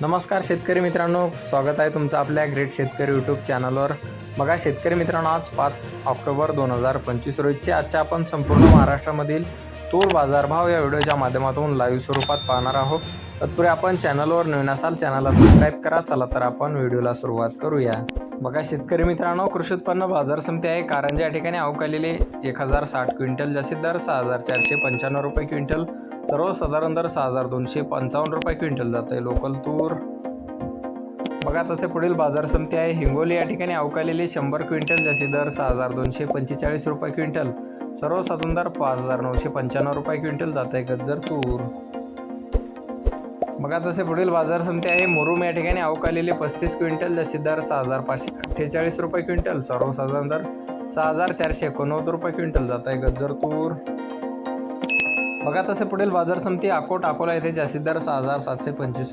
नमस्कार शेतकरी मित्रांनो स्वागत आहे तुमचं आपल्या ग्रेट शेतकरी यूट्यूब चॅनलवर बघा शेतकरी मित्रांनो आज पाच ऑक्टोबर दोन हजार पंचवीस रोजचे आजच्या आपण संपूर्ण महाराष्ट्रामधील तूर बाजारभाव या व्हिडिओच्या माध्यमातून लाईव्ह स्वरूपात पाहणार आहोत. तत्पूर्वी आपण चॅनलवर नवीन असाल चॅनलला सबस्क्राईब करा. चला तर आपण व्हिडिओला सुरुवात करूया. बघा शेतकरी मित्रांनो कृषी उत्पन्न बाजार समिती आहे. कारंजा या ठिकाणी अवकालेले एक हजार साठ क्विंटल जास्तीत दर सहा हजार चारशे पंच्याण्णव रुपये क्विंटल सर्वसाधारण दर सहा हजार दोनशे पंचावन्न रुपये क्विंटल जात आहे लोकल तूर. बघा तसे पुढील बाजार समिती आहे. हिंगोली या ठिकाणी अवकालेले शंभर क्विंटल जास्तीत दर सहा हजार दोनशे पंचेचाळीस रुपये क्विंटल सर्वसाधारण दर पाच हजार नऊशे पंच्याण्णव रुपये क्विंटल जात आहे गज्जर तूर. बघा तसे पुढील बाजार समिती आहे. मुरुम या ठिकाणी अवकालेली पस्तीस क्विंटल जास्ती दर सहा हजार पाचशे अठ्ठेचाळीस रुपये क्विंटल सर्वसाधारण दर सहा हजार चारशे एकोणनव्वद रुपये क्विंटल जात आहे गजर तूर बघा तसे पुढील बाजार समिती अकोट अकोला येथे जास्तीत दर सहा हजार सातशे पंचवीस